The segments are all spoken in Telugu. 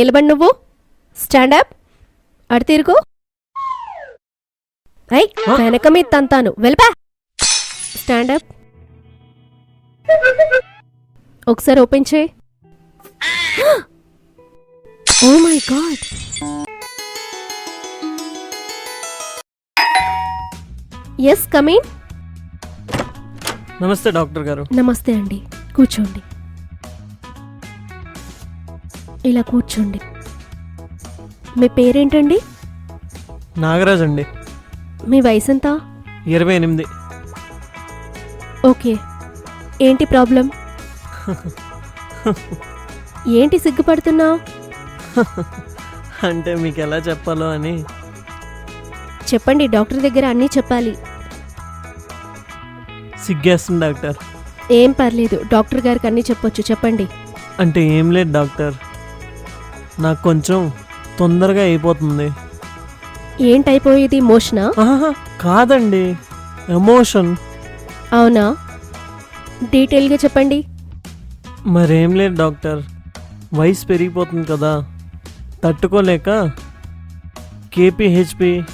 నిలబడి నువ్వు. స్టాండప్ అడు తిరుగు. ఐ వెనక మీద తంతాను. వెళ్ళపా. స్టాండప్ ఒకసారి ఓపెన్ చేయి. Oh my god yes coming నమస్తే డాక్టర్ గారు. నమస్తే అండి. కూర్చోండి. ఇలా కూర్చోండి. మీ పేరేంటండి? నాగరాజ్ అండి మీ వయసు ఎంత ఇరవై ఎనిమిది. ఓకే. ఏంటి ప్రాబ్లం? ఏంటి సిగ్గుపడుతున్నావు అంటే మీకు ఎలా చెప్పాలో అని. చెప్పండి డాక్టర్ దగ్గర అన్నీ చెప్పాలి. సిగ్గేస్తుంది డాక్టర్. ఏం పర్లేదు డాక్టర్ గారికి అన్నీ చెప్పొచ్చు చెప్పండి. అంటే ఏం లేదు డాక్టర్. నాకు కొంచెం తొందరగా అయిపోతుంది. ఏంటైపోయేది మోషనా? ఆహా, కాదండి ఎమోషన్. అవునా? డీటెయిల్గా చెప్పండి. మరేం లేదు డాక్టర్ వయసు పెరిగిపోతుంది కదా తట్టుకోలేక కేపీహెచ్పి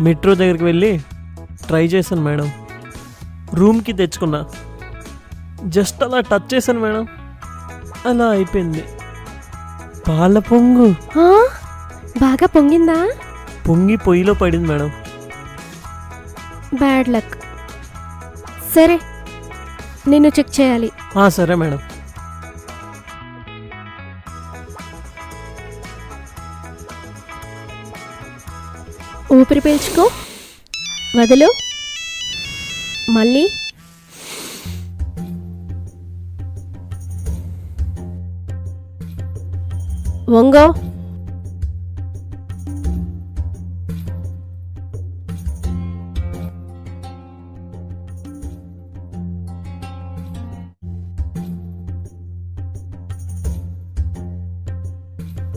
మెట్రో దగ్గరికి వెళ్ళి ట్రై చేశాను మేడం. రూమ్కి తెచ్చుకున్నా. జస్ట్ అలా టచ్ చేశాను మేడం. అలా అయిపోయింది. పాల పొంగు. ఆ? బాగా పొంగిందా? పొంగి పొయ్యిలో పడింది మేడం. Bad luck. సరే నిన్ను చెక్ చేయాలి. ఆ, సరే మేడం. ఊపిరి పీల్చుకో. వదులు. మళ్ళీ. వంగో.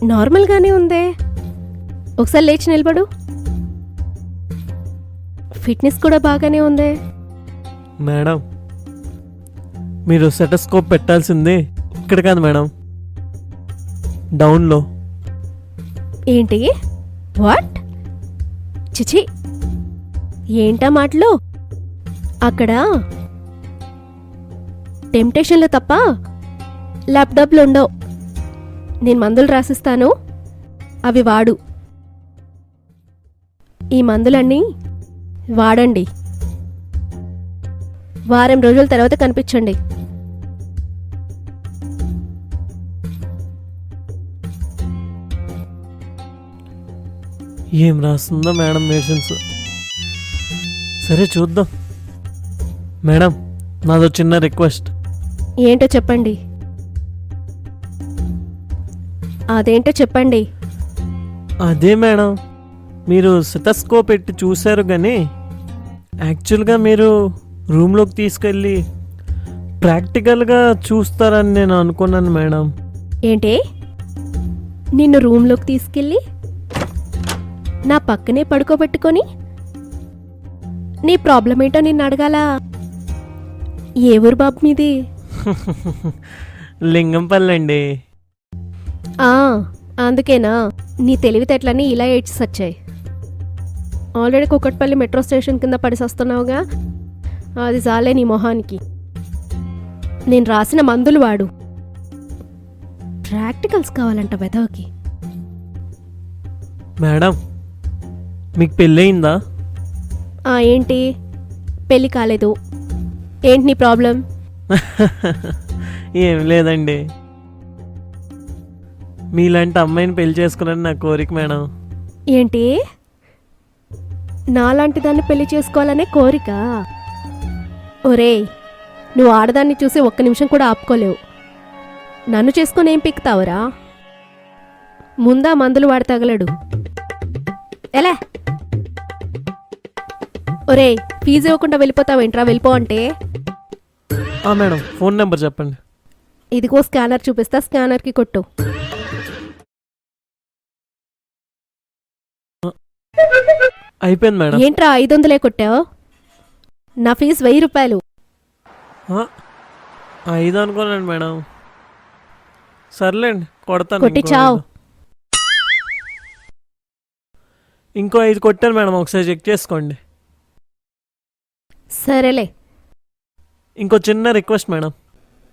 నార్మల్గానే ఉందే. ఒకసారి లేచి నిలబడు. ఫిట్నెస్ కూడా బాగానే ఉంది. మేడం మీరు సెటస్కోప్ పెట్టాల్సింది ఇక్కడ కాదు మేడం. డౌన్లో. ఏంటి? వాట్? చిచి ఏంటా మాటలు? అక్కడ టెంప్టేషన్లు తప్ప ల్యాప్టాప్లు ఉండవు. నేను మందులు రాసిస్తాను అవి వాడు. ఈ మందులన్నీ వాడండి. వారం రోజుల తర్వాత కనిపించండి. ఏం రాస్తుందో మేడం మెడిసిన్స్? సరే చూద్దాం. మేడం నాదో చిన్న రిక్వెస్ట్. ఏంటో చెప్పండి. అదేంటో చెప్పండి. అదే మేడం మీరు సెటస్కోప్ పెట్టి చూశారు కానీ యాక్చువల్గా మీరు రూమ్లోకి తీసుకెళ్ళి ప్రాక్టికల్గా చూస్తారని నేను అనుకున్నాను మేడం. ఏంటి? నిన్ను రూమ్లోకి తీసుకెళ్ళి నా పక్కనే పడుకోబెట్టుకొని? నీ ప్రాబ్లం ఏంటో నిన్ను అడగాలా. ఏ ఊరు బాబు మీది? లింగంపల్లి అండి ఆ, అందుకేనా? నీ తెలివితేటలన్నీ ఇలా ఏడ్చి వచ్చాయి ఆల్రెడీ కుక్కట్పల్లి మెట్రో స్టేషన్ కింద పడిసొస్తున్నావుగా? అది చాలే నీ మొహానికి. నేను రాసిన మందులు వాడు. ప్రాక్టికల్స్ కావాలంట వెదవకి మేడం మీకు పెళ్ళయిందా? ఆ ఏంటి? పెళ్ళి కాలేదు. ఏంటి నీ ప్రాబ్లం? ఏం లేదండి. మీలాంటి అమ్మాయిని పెళ్ళి చేసుకున్నాను నా కోరిక మేడం. ఏంటి? నాలాంటి దాన్ని పెళ్ళి చేసుకోవాలనే కోరిక? ఒరేయ్ నువ్వు ఆడదాన్ని చూసి ఒక్క నిమిషం కూడా ఆపుకోలేవు. నన్ను చేసుకొని ఏం పిక్తావురా? ముందా మందులు వాడి తగలడు. ఎలా? ఒరేయ్ ఫీజు ఇవ్వకుండా వెళ్ళిపోతావేంట్రా వెళ్ళిపో అంటే. ఆ మేడం ఫోన్ నెంబర్ చెప్పండి. ఇదిగో స్కానర్ చూపిస్తా స్కానర్కి కొట్టు. అయిపోయింది మేడం. ఏంట్రా ఐదు వందలే కొట్టావు? నా ఫీజు వెయ్యి రూపాయలు. ఆ, ఐదు అనుకోనండి మేడం. సర్లేండి కొడతాను కొట్టి ఇంకో చావ్. ఐదు. ఇంకో ఐదు కొట్టాను మేడం ఒకసారి చెక్ చేసుకోండి. సరేలే. ఇంకో చిన్న రిక్వెస్ట్ మేడం.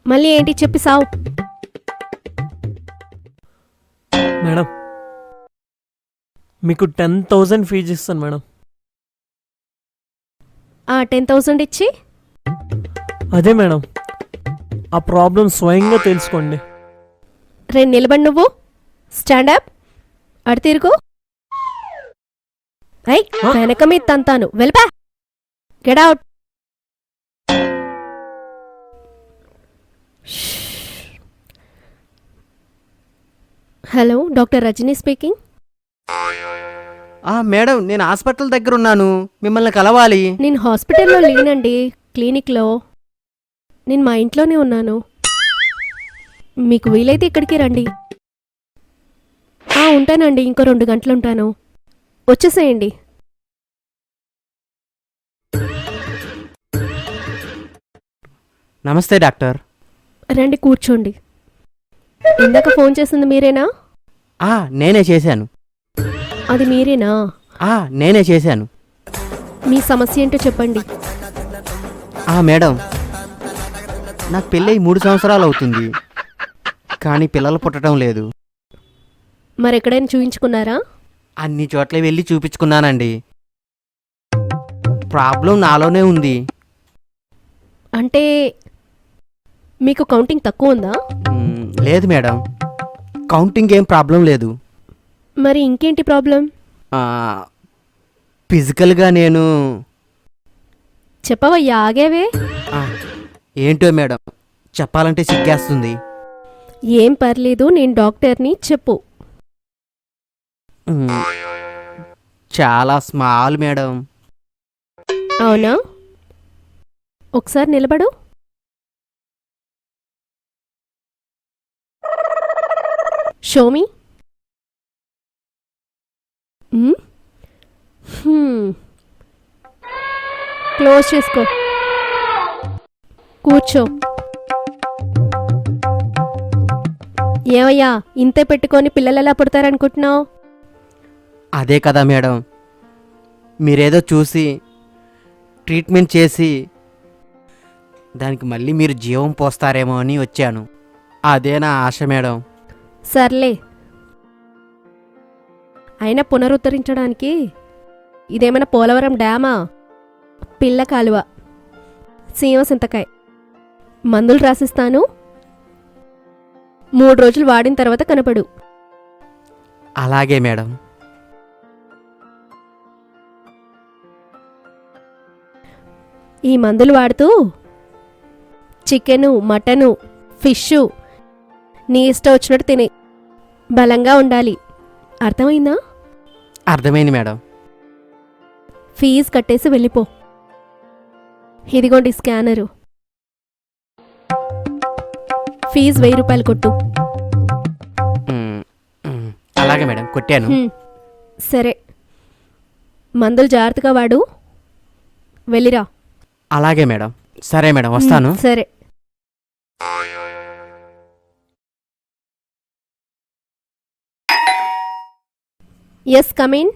మళ్ళీ ఏంటి చెప్పి సావు. మేడం మీకు టెన్ థౌజండ్ ఫీజు ఇస్తాను మేడం. ఆ టెన్ థౌసండ్ ఇచ్చి? అదే మేడం ఆ ప్రాబ్లం స్వయంగా తెలుసుకోండి. రెండు నిలబడి నువ్వు. స్టాండప్ అడు తిరుగు. ఐ? వెనక మీద తంతాను. వెళ్ళపా. Get out hello doctor Rajani speaking ఆ మేడం నేను హాస్పిటల్ దగ్గర ఉన్నాను మిమ్మల్ని కలవాలి. నేను హాస్పిటల్లో లేనండి. క్లినిక్లో. నేను మా ఇంట్లోనే ఉన్నాను. మీకు వీలైతే ఇక్కడికి రండి. ఉంటానండి. ఇంకో రెండు గంటలు ఉంటాను. వచ్చేసేయండి. నమస్తే డాక్టర్. రండి కూర్చోండి. ఇందాక ఫోన్ చేసింది మీరేనా? ఆ నేనే చేశాను. అది మీరేనా? ఆ నేనే చేశాను. మీ సమస్య ఏంటో చెప్పండి. ఆ మేడం. నాకు పెళ్ళై మూడు సంవత్సరాలు అవుతుంది. కానీ పిల్లలు పుట్టడం లేదు. మరి ఎక్కడైనా చూయించుకున్నారా? అన్ని చోట్ల వెళ్ళి చూపించుకున్నానండి. ప్రాబ్లం నాలోనే ఉంది. అంటే మీకు కౌంటింగ్ తక్కువ ఉందా? లేదు మేడం. కౌంటింగ్ ఏం ప్రాబ్లం లేదు. మరి ఇంకేంటి ప్రాబ్లం? ఆ, ఫిజికల్గా నేను చెప్పవయ్యా ఆగేవే. ఆ, ఏంటో మేడం చెప్పాలంటే సిగ్గేస్తుంది. ఏం పర్లేదు నేను డాక్టర్ని చెప్పు. చాలా స్మాల్ మేడం. అవునా? ఒకసారి నిలబడు. షోమి? క్లోజ్ చేసుకో. కూర్చో. ఏమయ్యా ఇంతే పెట్టుకొని పిల్లలు ఎలా పుడతారనుకుంటున్నావు? అదే కదా మేడం. మీరేదో చూసి ట్రీట్మెంట్ చేసి దానికి మళ్ళీ మీరు జీవం పోస్తారేమో అని వచ్చాను. అదే నా ఆశ మేడం. సర్లే. అయినా పునరుద్ధరించడానికి ఇదేమైనా పోలవరం డ్యామా? పిల్ల కాలువ సీమ సింతకాయ మందులు రాసిస్తాను. మూడు రోజులు వాడిన తర్వాత కనపడు. అలాగే మేడం. ఈ మందులు వాడుతూ చికెను మటను ఫిష్ నీ ఇష్టం వచ్చినట్టు తినే బలంగా ఉండాలి. అర్థమైందా? అర్థమైంది మేడం. ఫీజు కట్టేసి వెళ్ళిపో. ఇదిగోండి స్కానరు. ఫీజు వెయ్యి రూపాయలు కొట్టు. అలాగే మేడం కొట్టాను. సరే. మందులు జాగ్రత్తగా వాడు. వెళ్ళిరా. అలాగే మేడం. సరే మేడం వస్తాను. సరే. ఎస్ కమిన్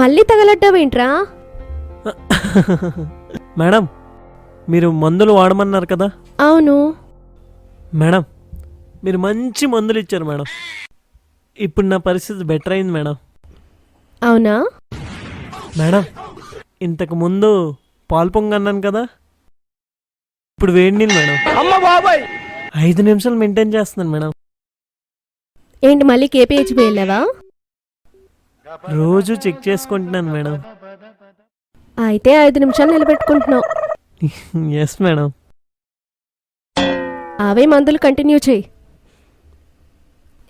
మళ్ళీ తగలడ్డావేంట్రా? మేడం మీరు మందులు వాడమన్నారు కదా? అవును. మేడం మీరు మంచి మందులు ఇచ్చారు మేడం. ఇప్పుడు నా పరిస్థితి బెటర్ అయింది మేడం. అవునా? మేడం ఇంతకు ముందు పాలు పొంగన్నాను కదా? ఇప్పుడు వేడి నీళ్ళు మేడం. ఐదు నిమిషాలు మెయింటైన్ చేస్తున్నాను మేడం. ఏంటి మళ్ళీ కేపీహెచ్బి వెళ్ళావా? రోజు చెక్ చేసుకుంటున్నాను మేడం. అయితే ఐదు నిమిషాలు నిలబెట్టుకుంటున్నావు. ఎస్ మేడం అవే మందులు కంటిన్యూ చేయి.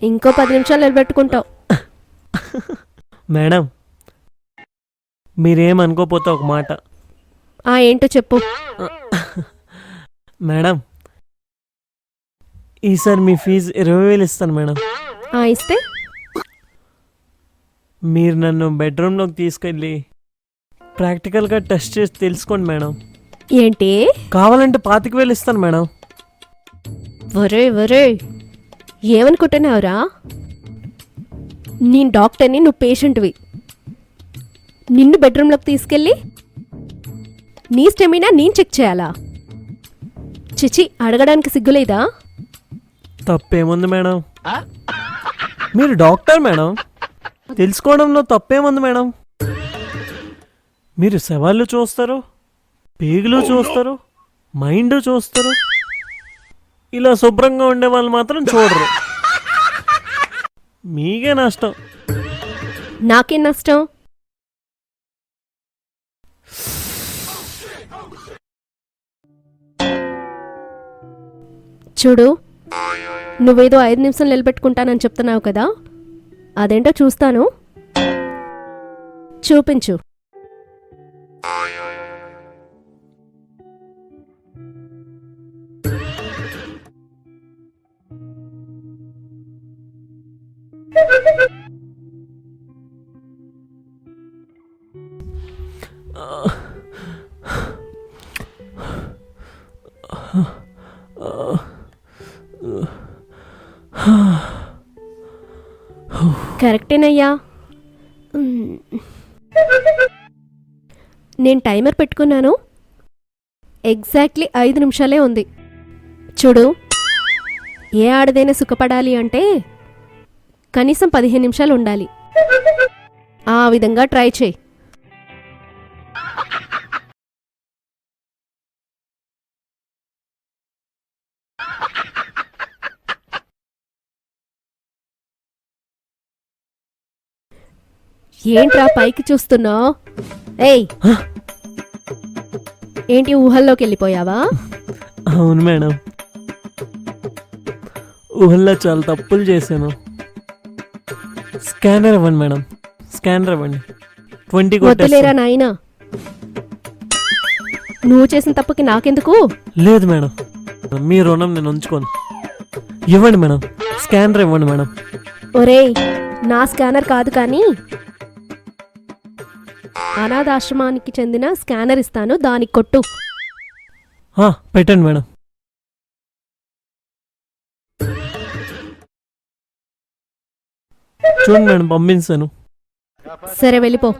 ఇంకో పది నిమిషాలు నిలబెట్టుకుంటావు. మేడం మీరేమనుకోపోతే ఒక మాట. ఆ ఏంటో చెప్పు. మేడం ఈసారి మీ ఫీజు ఇరవై వేలు ఇస్తాను మేడం ఆ, ఇస్తే? మీరు నన్ను బెడ్రూమ్లోకి తీసుకెళ్ళి ప్రాక్టికల్గా టెస్ట్ చేసి తెలుసుకోండి మేడం. ఏంటి? కావాలంటే పాతిక వేలు ఇస్తాను మేడం. ఒరే ఒరే ఏమనుకుంటున్నావురా? నేను డాక్టర్ని నువ్వు పేషెంట్వి. నిన్ను బెడ్రూమ్లోకి తీసుకెళ్ళి నీ స్టెమినా నేను చెక్ చేయాలా? చిచి అడగడానికి సిగ్గులేదా? తప్పేముంది మేడం. మీరు డాక్టర్ మేడం. తెలుసుకోవడంలో తప్పేముంది మేడం? మీరు శవాళ్ళు చూస్తారు? పేగులు చూస్తారు? మైండ్ చూస్తారు? ఇలా శుభ్రంగా ఉండే వాళ్ళు మాత్రం చూడరు. మీకే నష్టం. నాకేం నష్టం? చూడు నువ్వేదో ఐదు నిమిషం నిలబెట్టుకుంటానని చెప్తున్నావు కదా? అదేంటో చూస్తాను. చూపించు. కరెక్టేనయ్యా. నేను టైమర్ పెట్టుకున్నాను. ఎగ్జాక్ట్లీ ఐదు నిమిషాలే ఉంది. చూడు ఏ ఆడదైనా సుఖపడాలి అంటే కనీసం పదిహేను నిమిషాలు ఉండాలి. ఆ విధంగా ట్రై చేయి. ఏంట్రా పైకి చూస్తున్నావు? ఏయ్! ఏంటి ఊహల్లోకి వెళ్ళిపోయావా? అవును మేడం. ఊహల్లో చాలా తప్పులు చేశాను. స్కానర్ ఇవ్వండి మేడం. స్కానర్ ఇవ్వండి ట్వంటీ వద్దులేరా నాయనా? నువ్వు చేసిన తప్పుకి నాకెందుకు? లేదు మేడం. మీ రుణం నేను ఉంచుకోను. ఇవ్వండి మేడం. స్కానర్ ఇవ్వండి మేడం. ఒరేయ్ నా స్కానర్ కాదు కానీ అనాథాశ్రమానికి చెందిన స్కానర్ ఇస్తాను. దానికి కొట్టు. పెట్టండి మేడం. చూడండి మేడం పంపించాను. సరే వెళ్ళిపో.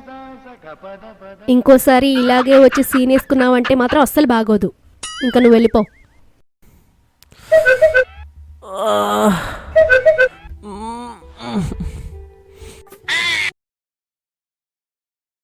ఇంకోసారి ఇలాగే వచ్చి సీన్ వేసుకున్నావంటే మాత్రం అస్సలు బాగోదు. ఇంకా నువ్వు వెళ్ళిపో. ఆ,